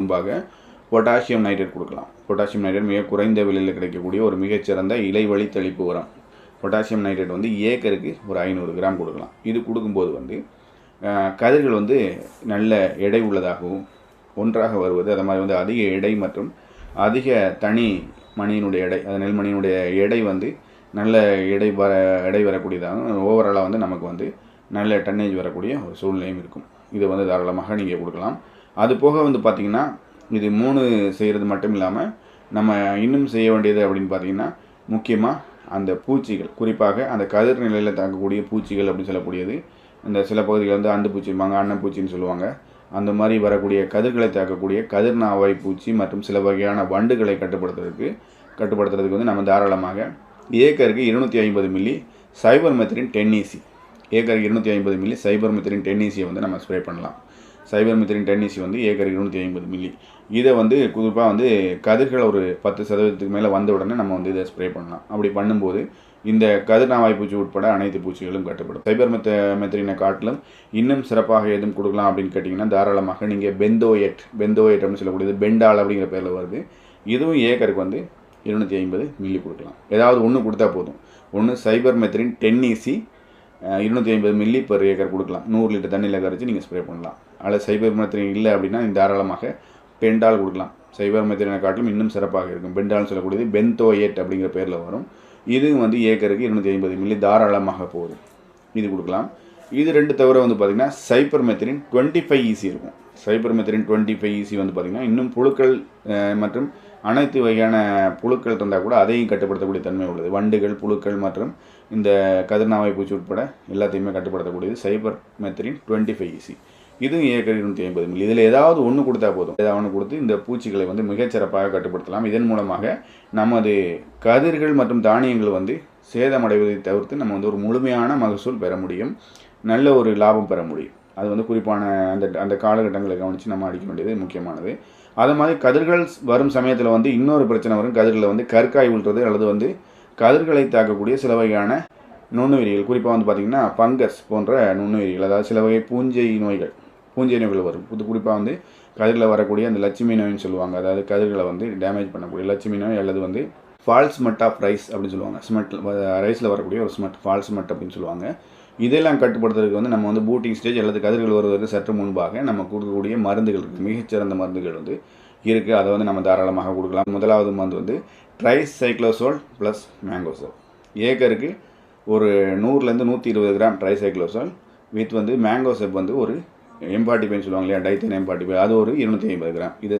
முன்பாக potassium nitrate கொடுக்கலாம். Potassium nitrate மிக குறைந்த விலையில் கிடைக்கக்கூடிய ஒரு மிகச்சிறந்த இலைவழி தெளிப்பு உரம். பொட்டாசியம் நைட்ரேட் வந்து ஏக்கருக்கு ஒரு ஐநூறு கிராம் கொடுக்கலாம். இது கொடுக்கும்போது வந்து கதிர்கள் வந்து நல்ல எடை உள்ளதாகவும் ஒன்றாக வருவது அது மாதிரி வந்து அதிக எடை மற்றும் அதிக தனி மணியினுடைய எடை அது நெல்மணியினுடைய எடை வந்து நல்ல எடை வர எடை வரக்கூடியதாகவும் ஓவராலாக வந்து நமக்கு வந்து நல்ல டன்னேஜ் வரக்கூடிய ஒரு சூழ்நிலையும் இருக்கும். இதை வந்து தாராளமாக நீங்கள் கொடுக்கலாம். அது போக வந்து பார்த்திங்கன்னா இது மூணு செய்கிறது மட்டும் இல்லாமல் நம்ம இன்னும் செய்ய வேண்டியது அப்படின்னு பார்த்தீங்கன்னா முக்கியமாக அந்த பூச்சிகள். குறிப்பாக அந்த கதிர் நிலையில் தாக்கக்கூடிய பூச்சிகள் அப்படின்னு சொல்லக்கூடியது. இந்த சில பகுதிகளில் வந்து அந்த பூச்சிம்பாங்க அன்னப்பூச்சின்னு பூச்சின்னு சொல்லுவாங்க. அந்த மாதிரி வரக்கூடிய கதிர்களை தாக்கக்கூடிய கதிர் நாவாய் பூச்சி மற்றும் சில வகையான வண்டுகளை கட்டுப்படுத்துறதுக்கு கட்டுப்படுத்துறதுக்கு வந்து நம்ம தாராளமாக ஏக்கருக்கு இருநூற்றி ஐம்பது மில்லி சைபர் மெத்திரின் டென்னிசி. ஏக்கருக்கு இருநூற்றி ஐம்பது மில்லி சைபர் மெத்திரின் டென்னிசியை வந்து நம்ம ஸ்ப்ரே பண்ணலாம். சைபர் மித்திரின் டென்னிசி வந்து ஏக்கருக்கு இருநூற்றி ஐம்பது மில்லி. இதை வந்து குறிப்பாக வந்து கதிர்கள் ஒரு பத்து சதவீதத்துக்கு மேலே வந்த உடனே நம்ம வந்து இதை ஸ்ப்ரே பண்ணலாம். அப்படி பண்ணும்போது இந்த கதிர்நாவாய் பூச்சி உட்பட அனைத்து பூச்சிகளும் கட்டுப்படும். சைபர் மெத்த மெத்திரினை காட்டிலும் இன்னும் சிறப்பாக எதுவும் கொடுக்கலாம் அப்படின்னு கேட்டிங்கன்னா தாராளமாக நீங்கள் பெந்தோயட் பெந்தோயட் அப்படின்னு சொல்லக்கூடியது பெண்டால் அப்படிங்கிற பேரில் வருது. இதுவும் ஏக்கருக்கு வந்து இருநூற்றி ஐம்பது மில்லி கொடுக்கலாம். ஏதாவது ஒன்று கொடுத்தா போதும். ஒன்று சைபர் மெத்திரின் டென்னிசி இருநூற்றி ஐம்பது மில்லி பர் ஏக்கர் கொடுக்கலாம். நூறு லிட்டர் தண்ணியில் கரைச்சி நீங்கள் ஸ்ப்ரே பண்ணலாம். அதில் சைபர் மெத்தரின் இல்லை அப்படின்னா நீங்கள் தாராளமாக பெண்டால் கொடுக்கலாம். சைபர் மெத்தரினை காட்டிலும் இன்னும் சிறப்பாக இருக்கும். பெண்டால்னு சொல்லக்கூடியது பென்தோயேட் அப்படிங்கிற பேரில் வரும். இதுவும் வந்து ஏக்கருக்கு இருநூற்றி ஐம்பது மில்லி தாராளமாக போகும் இது கொடுக்கலாம். இது ரெண்டு தவிர வந்து பார்த்திங்கன்னா cypermethrin twenty five EC இருக்கும். Cypermethrin twenty five EC வந்து பார்த்திங்கன்னா இன்னும் புழுக்கள் மற்றும் அனைத்து வகையான புழுக்கள் தந்தால் கூட அதையும் கட்டுப்படுத்தக்கூடிய தன்மை உள்ளது. வண்டுகள் புழுக்கள் மற்றும் இந்த கதிர்நாவை பூச்சி உட்பட எல்லாத்தையுமே கட்டுப்படுத்தக்கூடியது cypermethrin twenty five EC இதுவும் ஏக்கர் இருநூற்றி ஐம்பது மில்லி. இதில் ஏதாவது ஒன்று கொடுத்தா போதும். ஏதாவது ஒன்று கொடுத்து இந்த பூச்சிகளை வந்து மிகச்சிறப்பாக கட்டுப்படுத்தலாம். இதன் மூலமாக நமது கதிர்கள் மற்றும் தானியங்கள் வந்து சேதமடைவதை தவிர்த்து நம்ம வந்து ஒரு முழுமையான மகசூல் பெற முடியும். நல்ல ஒரு லாபம் பெற முடியும். அது வந்து குறிப்பான அந்த அந்த காலகட்டங்களை கவனித்து நம்ம அடிக்க வேண்டியது முக்கியமானது. அது மாதிரி கதிர்கள் வரும் சமயத்தில் வந்து இன்னொரு பிரச்சனை வரும். கதிரில் வந்து கற்காய் விழுறது அல்லது வந்து கதிர்களை தாக்கக்கூடிய சில வகையான நுண்ணுயிரிகள். குறிப்பாக வந்து பார்த்திங்கன்னா ஃபங்கஸ் போன்ற நுண்ணுயிரிகள். அதாவது சில வகை பூஞ்சை நோய்கள் பூஞ்சை நோய்கள் வரும். புது குறிப்பாக வந்து கதிரில் வரக்கூடிய அந்த லட்சுமி நோயின்னு சொல்லுவாங்க. அதாவது கதிர்களை வந்து டேமேஜ் பண்ணக்கூடிய லட்சுமி நோய் அல்லது வந்து ஃபால்ஸ் மட் ஆஃப் ரைஸ் அப்படின்னு சொல்லுவாங்க. ஸ்மெட் ரைஸில் வரக்கூடிய ஒரு ஸ்மெட் ஃபால்ஸ் மட் அப்படின்னு சொல்லுவாங்க. இதெல்லாம் கட்டுப்படுத்துறதுக்கு வந்து நம்ம வந்து பூட்டிங் ஸ்டேஜ் அல்லது கதிர்கள் வருவதற்கு சற்று முன்பாக நம்ம கொடுக்கக்கூடிய மருந்துகள் இருக்குது மிகச்சிறந்த மருந்துகள் வந்து இருக்குது அதை வந்து நம்ம தாராளமாக கொடுக்கலாம். முதலாவது மருந்து வந்து ட்ரைஸ் சைக்ளோசோல் ப்ளஸ் மேங்கோசோல் ஏக்கருக்கு ஒரு நூறுலேருந்து நூற்றி இருபது கிராம் ட்ரைசைக்ளோசோல் வித் வந்து மேங்கோ செப் வந்து ஒரு எம்பாட்டி பைன் சொல்லுவாங்க இல்லையா? டைத்தன் எம்பாட்டி பை. அது ஒரு இருநூற்றி ஐம்பது கிராம். இது